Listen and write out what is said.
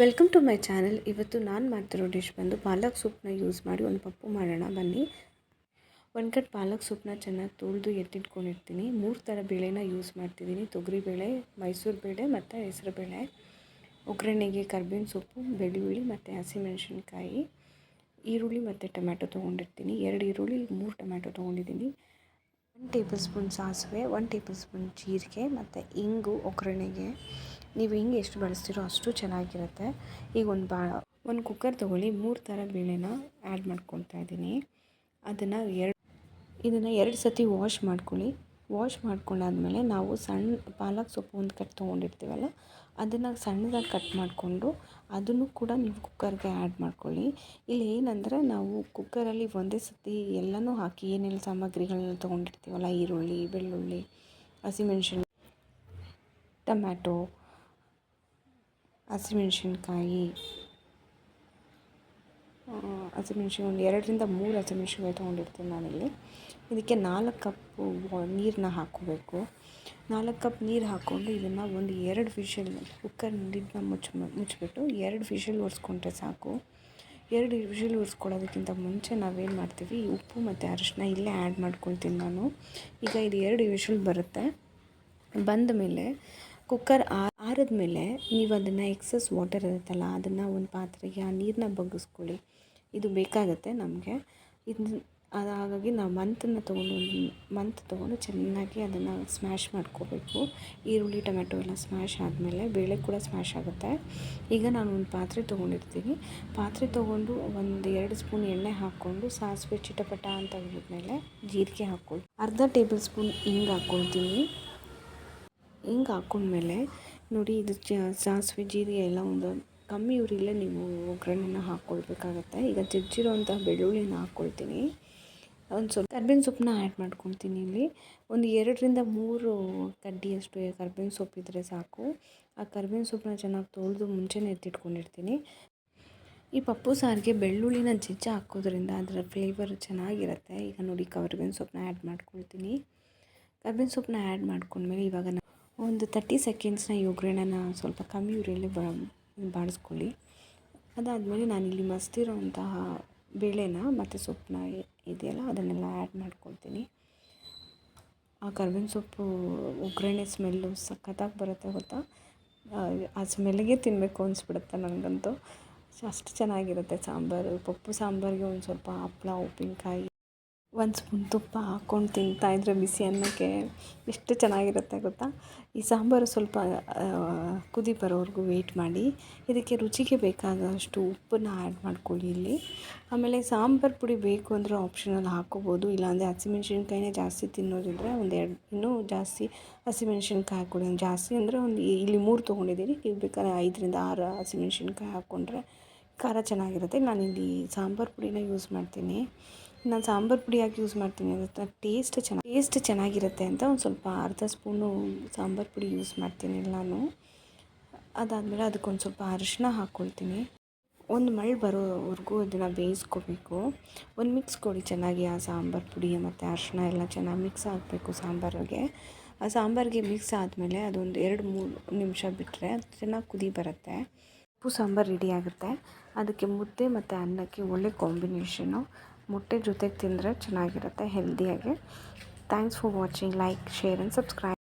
Welcome to my channel. ಇವತ್ತು ನಾನು ಮಾಡ್ತಿರೋ ಡಿಶ್ ಬಂದು ಪಾಲಕ್ ಸೂಪ್ನ ಯೂಸ್ ಮಾಡಿ ಒಂದು ಪಪ್ಪು ಮಾಡೋಣ. ಬನ್ನಿ. ಒಂದು ಕಟ್ ಪಾಲಕ್ ಸೂಪ್ನ ಚೆನ್ನಾಗಿ ತೊಳೆದು ಎತ್ತಿಟ್ಕೊಂಡಿರ್ತೀನಿ. ಮೂರು ಥರ ಬೇಳೆನ ಯೂಸ್ ಮಾಡ್ತಿದ್ದೀನಿ. ತೊಗರಿಬೇಳೆ ಮೈಸೂರು ಬೇಳೆ ಮತ್ತು ಹೆಸರು ಬೇಳೆ. ಒಗ್ಗರಣೆಗೆ ಕರ್ಬೇವಿನ ಸೊಪ್ಪು, ಬೆಳ್ಳುಳ್ಳಿ ಮತ್ತು ಹಸಿಮೆಣಸಿನ್ಕಾಯಿ, ಈರುಳ್ಳಿ ಮತ್ತು ಟೊಮ್ಯಾಟೊ ತೊಗೊಂಡಿರ್ತೀನಿ. ಎರಡು ಈರುಳ್ಳಿ, ಮೂರು ಟೊಮ್ಯಾಟೊ ತೊಗೊಂಡಿದ್ದೀನಿ. ಒನ್ ಟೇಬಲ್ ಸ್ಪೂನ್ ಸಾಸಿವೆ ಒನ್ ಟೇಬಲ್ ಸ್ಪೂನ್ ಜೀರಿಗೆ ಮತ್ತು ಇಂಗು ಒಗ್ಗರಣೆಗೆ. ನೀವು ಹಿಂಗೆ ಎಷ್ಟು ಬಳಸ್ತೀರೋ ಅಷ್ಟು ಚೆನ್ನಾಗಿರುತ್ತೆ. ಈಗ ಒಂದು ಬಾ, ಒಂದು ಕುಕ್ಕರ್ ತೊಗೊಳ್ಳಿ, ಮೂರು ಥರ ಬೇಳೆನ ಆ್ಯಡ್ ಮಾಡ್ಕೊತಾ ಇದ್ದೀನಿ. ಅದನ್ನು ಎರಡು, ಇದನ್ನು ಎರಡು ಸತಿ ವಾಶ್ ಮಾಡ್ಕೊಳ್ಳಿ. ವಾಶ್ ಮಾಡ್ಕೊಂಡಾದ್ಮೇಲೆ ನಾವು ಸಣ್ಣ ಪಾಲಕ್ ಸೊಪ್ಪು ಒಂದು ಕಟ್ ತೊಗೊಂಡಿರ್ತೀವಲ್ಲ, ಅದನ್ನು ಸಣ್ಣದಾಗಿ ಕಟ್ ಮಾಡಿಕೊಂಡು ಅದನ್ನು ಕೂಡ ನೀವು ಕುಕ್ಕರ್ಗೆ ಆ್ಯಡ್ ಮಾಡ್ಕೊಳ್ಳಿ. ಇಲ್ಲಿ ಏನಂದರೆ ನಾವು ಕುಕ್ಕರಲ್ಲಿ ಒಂದೇ ಸತಿ ಎಲ್ಲನೂ ಹಾಕಿ ಏನೆಲ್ಲ ಸಾಮಗ್ರಿಗಳನ್ನ ತೊಗೊಂಡಿರ್ತೀವಲ್ಲ, ಈರುಳ್ಳಿ, ಬೆಳ್ಳುಳ್ಳಿ ಹಸಿಮೆಣಸಿನ ಟೊಮ್ಯಾಟೊ ಹಸಿಮೆಣ್ಸಿನ್ಕಾಯಿ. ಹಸಿಮೆಣ್ಸಿನ್ಕಾಯಿ ಒಂದು ಎರಡರಿಂದ ಮೂರು ಹಸಿಮೆಣ್ಸಿನ್ಕಾಯಿ ತೊಗೊಂಡಿರ್ತೀನಿ ನಾನಿಲ್ಲಿ. ಇದಕ್ಕೆ ನಾಲ್ಕು ಕಪ್ಪು ನೀರನ್ನ ಹಾಕೋಬೇಕು. ನಾಲ್ಕು ಕಪ್ ನೀರು ಹಾಕ್ಕೊಂಡು ಇದನ್ನು ಒಂದು ಎರಡು ವಿಷಲ್ ಕುಕ್ಕರ್ ನೀರನ್ನ ಮುಚ್ಚ ಮುಚ್ಚಿಬಿಟ್ಟು ಎರಡು ವಿಷಲ್ ಒರೆಸ್ಕೊಂಡ್ರೆ ಸಾಕು. ಎರಡು ವಿಷಲ್ ಒರೆಸ್ಕೊಳ್ಳೋದಕ್ಕಿಂತ ಮುಂಚೆ ನಾವೇನು ಮಾಡ್ತೀವಿ, ಉಪ್ಪು ಮತ್ತು ಅರಿಶಿನ ಇಲ್ಲೇ ಆ್ಯಡ್ ಮಾಡ್ಕೊಳ್ತೀನಿ ನಾನು. ಈಗ ಇದು ಎರಡು ವಿಷಲ್ ಬರುತ್ತೆ. ಬಂದ ಮೇಲೆ ಕುಕ್ಕರ್ ಆರಿದ ಮೇಲೆ ನೀವು ಅದನ್ನು ಎಕ್ಸಸ್ ವಾಟರ್ ಇರುತ್ತಲ್ಲ, ಅದನ್ನು ಒಂದು ಪಾತ್ರೆಗೆ ಆ ನೀರನ್ನ ಬಗ್ಗಿಸ್ಕೊಳ್ಳಿ. ಇದು ಬೇಕಾಗುತ್ತೆ ನಮಗೆ. ಇದು ಹಾಗಾಗಿ ನಾವು ಮಂತನ್ನು ತೊಗೊಂಡು ಮಂತ್ ತೊಗೊಂಡು ಚೆನ್ನಾಗಿ ಅದನ್ನು ಸ್ಮ್ಯಾಶ್ ಮಾಡ್ಕೋಬೇಕು. ಈರುಳ್ಳಿ ಟೊಮೆಟೊ ಎಲ್ಲ ಸ್ಮ್ಯಾಶ್ ಆದಮೇಲೆ ಬೇಳೆ ಕೂಡ ಸ್ಮ್ಯಾಶ್ ಆಗುತ್ತೆ. ಈಗ ನಾನು ಒಂದು ಪಾತ್ರೆ ತೊಗೊಂಡಿರ್ತೀನಿ. ಪಾತ್ರೆ ತೊಗೊಂಡು ಒಂದು ಎರಡು ಸ್ಪೂನ್ ಎಣ್ಣೆ ಹಾಕ್ಕೊಂಡು ಸಾಸಿವೆ ಚಿಟಪಟ ಅಂತ ಹೇಳಿದ್ಮೇಲೆ ಜೀರಿಗೆ ಹಾಕ್ಕೊಳ್ಳಿ ಅರ್ಧ ಟೇಬಲ್ ಸ್ಪೂನ್ ಹಿಂಗೆ ಹಾಕ್ಕೊಳ್ತೀನಿ. ಹಿಂಗೆ ಹಾಕೊಂಡ್ಮೇಲೆ ನೋಡಿ ಇದು ಸಾಸಿವೆ, ಜೀರಿಗೆ ಎಲ್ಲ ಒಂದು ಕಮ್ಮಿ ಉರಿಲೇ ನೀವು ಒಗ್ಗರಣೆನ ಹಾಕ್ಕೊಳ್ಬೇಕಾಗತ್ತೆ ಈಗ ಜಜ್ಜಿರೋಂಥ ಬೆಳ್ಳುಳ್ಳಿನ ಹಾಕ್ಕೊಳ್ತೀನಿ ಒಂದು ಸ್ವಲ್ಪ ಕರ್ಬೇವಿನ ಸೊಪ್ಪನ್ನ ಆ್ಯಡ್ ಮಾಡ್ಕೊಳ್ತೀನಿ ಇಲ್ಲಿ. ಒಂದು ಎರಡರಿಂದ ಮೂರು ಕಡ್ಡಿಯಷ್ಟು ಕರ್ಬೇವಿನ ಸೊಪ್ಪು ಇದ್ದರೆ ಸಾಕು. ಆ ಕರ್ಬೇವಿನ ಸೊಪ್ಪನ್ನ ಚೆನ್ನಾಗಿ ತೊಳೆದು ಮುಂಚೆನೇ ಎತ್ತಿಟ್ಕೊಂಡಿರ್ತೀನಿ. ಈ ಪಪ್ಪು ಸಾರಿಗೆ ಬೆಳ್ಳುಳ್ಳಿನ ಜಜ್ಜಿ ಹಾಕೋದ್ರಿಂದ ಅದರ ಫ್ಲೇವರ್ ಚೆನ್ನಾಗಿರುತ್ತೆ. ಈಗ ನೋಡಿ ಕರ್ಬೇವಿನ ಸೊಪ್ಪನ್ನ ಆ್ಯಡ್ ಮಾಡ್ಕೊಳ್ತೀನಿ. ಕರ್ಬೇವಿನ ಸೊಪ್ಪನ್ನ ಆ್ಯಡ್ ಮಾಡ್ಕೊಂಡ್ಮೇಲೆ ಇವಾಗ ಒಂದು ತರ್ಟಿ ಸೆಕೆಂಡ್ಸ್ನ ಈ ಒಗ್ಗರಣೆನ ಸ್ವಲ್ಪ ಕಮ್ಮಿ ಉರಿಯಲ್ಲಿ ಬಾಡಿಸ್ಕೊಳ್ಳಿ ಅದಾದಮೇಲೆ ನಾನಿಲ್ಲಿ ಮಸ್ತಿರೋಂತಹ ಬೇಳೆನ ಮತ್ತು ಸೊಪ್ಪನ್ನ ಇದೆಯಲ್ಲ ಅದನ್ನೆಲ್ಲ ಆ್ಯಡ್ ಮಾಡ್ಕೊಳ್ತೀನಿ. ಆ ಕರ್ಬೇವಿನ ಸೊಪ್ಪು ಒಗ್ಗರಣೆ ಸ್ಮೆಲ್ಲು ಸಖತ್ತಾಗಿ ಬರುತ್ತೆ ಗೊತ್ತಾ? ಆ ಸ್ಮೆಲ್ಗೆ ತಿನ್ನಬೇಕು ಅನಿಸ್ಬಿಡುತ್ತೆ ನನಗಂತೂ ಅಷ್ಟು ಚೆನ್ನಾಗಿರುತ್ತೆ ಸಾಂಬಾರು. ಪಪ್ಪು ಸಾಂಬಾರಿಗೆ ಒಂದು ಸ್ವಲ್ಪ ಹಪ್ಳ, ಉಪ್ಪಿನಕಾಯಿ. ಒಂದು ಸ್ಪೂನ್ ತುಪ್ಪ ಹಾಕ್ಕೊಂಡು ತಿಂತಾಯಿದ್ರೆ ಬಿಸಿ ಅನ್ನಕ್ಕೆ ಎಷ್ಟು ಚೆನ್ನಾಗಿರುತ್ತೆ ಗೊತ್ತಾ? ಈ ಸಾಂಬಾರು ಸ್ವಲ್ಪ ಕುದಿ ಬರೋವರೆಗೂ ವೆಯ್ಟ್ ಮಾಡಿ. ಇದಕ್ಕೆ ರುಚಿಗೆ ಬೇಕಾದಷ್ಟು ಉಪ್ಪನ್ನು ಆ್ಯಡ್ ಮಾಡ್ಕೊಳ್ಳಿ ಇಲ್ಲಿ. ಆಮೇಲೆ ಸಾಂಬಾರು ಪುಡಿ ಬೇಕು ಅಂದರೆ ಆಪ್ಷನಲ್ಲಿ ಹಾಕ್ಕೋಬೋದು. ಇಲ್ಲಾಂದರೆ ಹಸಿಮೆಣ್ಸಿನ್ಕಾಯಿನೇ ಜಾಸ್ತಿ ತಿನ್ನೋದಿದ್ರೆ ಒಂದು ಎರಡು, ಇನ್ನೂ ಜಾಸ್ತಿ ಹಸಿಮೆಣ್ಸಿನ್ಕಾಯಿ ಹಾಕ್ಕೊಳ್ಳಿ ಜಾಸ್ತಿ ಅಂದರೆ ಒಂದು ಇಲ್ಲಿ ಮೂರು ತೊಗೊಂಡಿದ್ದೀನಿ. ನೀವು ಬೇಕಾದ್ರೆ ಐದರಿಂದ ಆರು ಹಸಿಮೆಣ್ಸಿನ್ಕಾಯಿ ಹಾಕ್ಕೊಂಡ್ರೆ ಖಾರ ಚೆನ್ನಾಗಿರುತ್ತೆ. ನಾನಿಲ್ಲಿ ಸಾಂಬಾರು ಪುಡಿನ ಯೂಸ್ ಮಾಡ್ತೀನಿ. ನಾನು ಸಾಂಬಾರು ಪುಡಿ ಯೂಸ್ ಮಾಡ್ತೀನಿ ಅಂದರೆ ಟೇಸ್ಟ್ ಚೆನ್ನಾಗಿ ಟೇಸ್ಟ್ ಚೆನ್ನಾಗಿರುತ್ತೆ ಅಂತ ಒಂದು ಸ್ವಲ್ಪ ಅರ್ಧ ಸ್ಪೂನು ಸಾಂಬಾರು ಪುಡಿ ಯೂಸ್ ಮಾಡ್ತೀನಿ ನಾನು. ಅದಾದಮೇಲೆ ಅದಕ್ಕೊಂದು ಸ್ವಲ್ಪ ಅರಿಶಿನ ಹಾಕ್ಕೊಳ್ತೀನಿ. ಒಂದು ಮಳೆ ಬರೋವರೆಗೂ ಅದನ್ನು ಬೇಯಿಸ್ಕೋಬೇಕು. ಒಂದು ಮಿಕ್ಸ್ ಕೊಡಿ ಚೆನ್ನಾಗಿ ಆ ಸಾಂಬಾರು ಪುಡಿ ಮತ್ತು ಅರಿಶಿನ ಎಲ್ಲ ಚೆನ್ನಾಗಿ ಮಿಕ್ಸ್ ಆಗಬೇಕು ಸಾಂಬಾರಿಗೆ. ಆ ಸಾಂಬಾರಿಗೆ ಮಿಕ್ಸ್ ಆದಮೇಲೆ ಅದೊಂದು ಎರಡು ಮೂರು ನಿಮಿಷ ಬಿಟ್ಟರೆ ಅದು ಚೆನ್ನಾಗಿ ಕುದಿ ಬರುತ್ತೆ. ಉಪ್ಪು, ಸಾಂಬಾರು ರೆಡಿ ಆಗುತ್ತೆ. ಅದಕ್ಕೆ ಮುದ್ದೆ ಮತ್ತು ಅನ್ನಕ್ಕೆ ಒಳ್ಳೆ ಕಾಂಬಿನೇಷನು ಮೊಟ್ಟೆ ಜೊತೆಗೆ ತಿಂದರೆ ಚೆನ್ನಾಗಿರುತ್ತೆ ಹೆಲ್ದಿಯಾಗಿ thanks for watching like share and subscribe